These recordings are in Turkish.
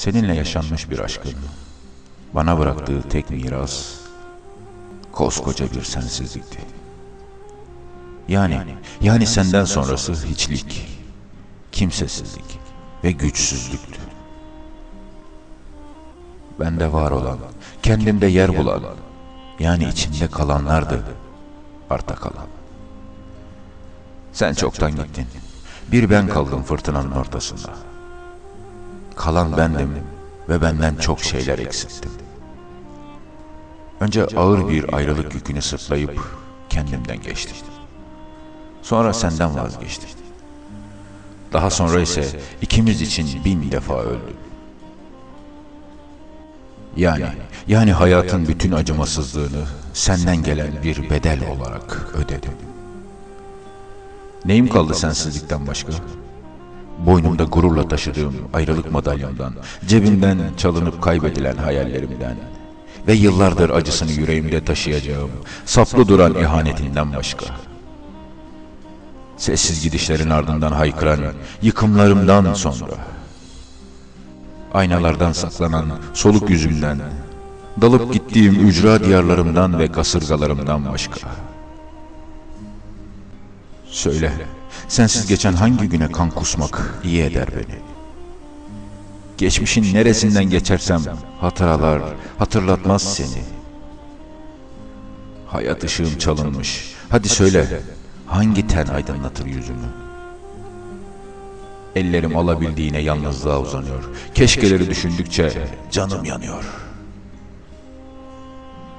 Seninle yaşanmış bir aşkın bana bıraktığı tek miras koskoca bir sensizlikti. Yani, yani senden sonrası hiçlik, kimsesizlik ve güçsüzlüktü. Bende var olan, kendimde yer bulan, yani içimde kalanlardı arta kalan. Sen çoktan gittin. Bir ben kaldım fırtınanın ortasında. Kalan bendim ve benden çok şeyler eksilttim. Önce ağır bir ayrılık yükünü sırtlayıp kendimden geçtim. Sonra senden vazgeçtim. Daha sonra ise ikimiz için bin defa öldüm. Yani, yani hayatın bütün acımasızlığını senden gelen bir bedel olarak ödedim. Neyim kaldı sensizlikten başka? Boynumda gururla taşıdığım ayrılık madalyamdan, cebimden çalınıp kaybedilen hayallerimden ve yıllardır acısını yüreğimde taşıyacağım saplı duran ihanetinden başka. Sessiz gidişlerin ardından haykıran yıkımlarımdan sonra, aynalardan saklanan soluk yüzümden, dalıp gittiğim ücra diyarlarımdan ve kasırgalarımdan başka. Söyle, sensiz geçen hangi güne kan kusmak iyi eder beni? Geçmişin neresinden geçersem hatıralar hatırlatmaz seni. Hayat ışığım çalınmış. Hadi söyle, hangi ten aydınlatır yüzümü? Ellerim alabildiğine yalnızlığa uzanıyor. Keşkeleri düşündükçe canım yanıyor.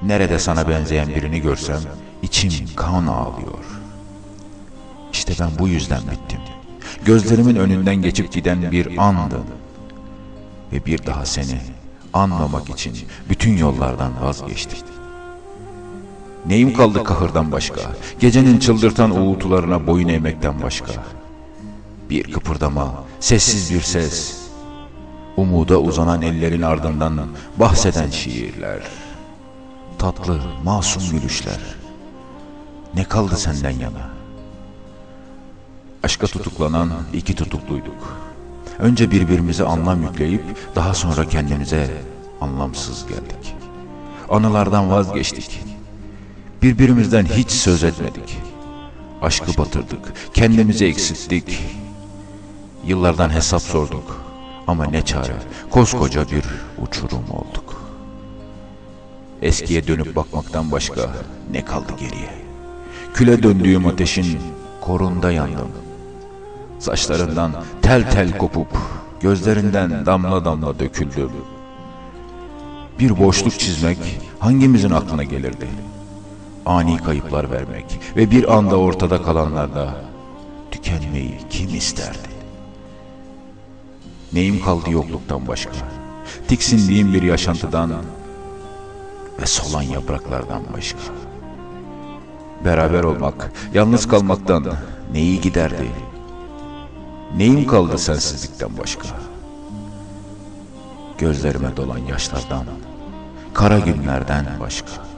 Nerede sana benzeyen birini görsem içim kan ağlıyor. İşte ben bu yüzden bittim. Gözlerimin önünden geçip giden bir andın. Ve bir daha seni anmamak için bütün yollardan vazgeçtim. Neyim kaldı kahırdan başka? Gecenin çıldırtan uğultularına boyun eğmekten başka? Bir kıpırdama, sessiz bir ses. Umuda uzanan ellerin ardından bahseden şiirler. Tatlı, masum gülüşler. Ne kaldı senden yana? Aşka tutuklanan iki tutukluyduk. Önce birbirimize anlam yükleyip daha sonra kendimize anlamsız geldik. Anılardan vazgeçtik. Birbirimizden hiç söz etmedik. Aşkı batırdık, kendimizi eksilttik. Yıllardan hesap sorduk. Ama ne çare, koskoca bir uçurum olduk. Eskiye dönüp bakmaktan başka ne kaldı geriye? Küle döndüğüm ateşin korunda yandım. Saçlarından tel tel kopup gözlerinden damla damla döküldüm. Bir boşluk çizmek hangimizin aklına gelirdi? Ani kayıplar vermek ve bir anda ortada kalanlarda tükenmeyi kim isterdi? Neyim kaldı yokluktan başka? Tiksindiğim bir yaşantıdan ve solan yapraklardan başka. Beraber olmak, yalnız kalmaktan neyi giderdi? Neyim kaldı sensizlikten başka? Gözlerime dolan yaşlardan, kara günlerden başka.